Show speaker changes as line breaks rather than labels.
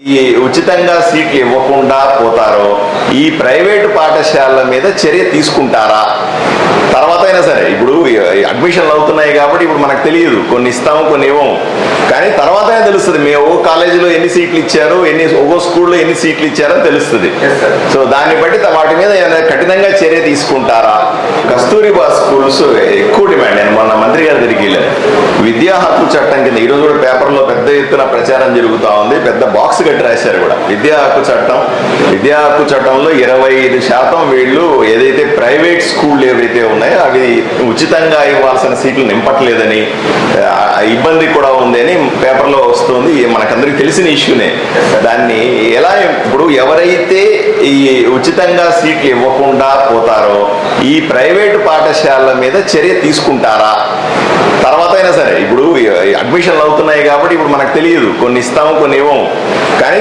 ఈ ఉచితంగా సీట్లు ఇవ్వకుండా పోతారో ఈ ప్రైవేటు పాఠశాలల మీద చర్య తీసుకుంటారా? తర్వాత అయినా సరే ఇప్పుడు అడ్మిషన్లు అవుతున్నాయి కాబట్టి ఇప్పుడు మనకు తెలియదు. కొన్ని ఇస్తాము కొన్ని ఇవ్వము. కానీ తర్వాత తెలుస్తుంది. మేము ఓ కాలేజీలో ఎన్ని సీట్లు ఇచ్చారు ఎన్ని ఒక్కో స్కూల్లో ఎన్ని సీట్లు ఇచ్చారని తెలుస్తుంది. సో దాన్ని బట్టి వాటి మీద ఏమైనా కఠినంగా చర్య తీసుకుంటారా? కస్తూరిబా స్కూల్స్ ఎక్కువ విద్యా హక్కు చట్టం కింద ఈ రోజు కూడా పేపర్లో పెద్ద ఎత్తున ప్రచారం జరుగుతూ ఉంది. పెద్ద బాక్స్ కట్టి రాశారు కూడా. విద్యా హక్కు చట్టం విద్యా హక్కు చట్టంలో ఇరవై ఐదు శాతం వీళ్ళు ఏదైతే ప్రైవేట్ స్కూళ్ళు ఏవైతే ఉన్నాయో అవి ఉచితంగా ఇవ్వాల్సిన సీట్లు నింపట్లేదని ఇబ్బంది కూడా ఉంది అని పేపర్లో వస్తుంది. మనకందరికి తెలిసిన ఇష్యూనే. దాన్ని ఎలా ఇప్పుడు ఎవరైతే ఈ ఉచితంగా సీట్లు ఇవ్వకుండా పోతారో ఈ ప్రైవేటు పాఠశాలల మీద చర్య తీసుకుంటారా తర్వాత అయినా సరే ఇప్పుడు అడ్మిషన్లు అవుతున్నాయి కాబట్టి ఇప్పుడు మనకు తెలియదు. కొన్ని ఇస్తాము కొన్ని ఇవ్వము. కానీ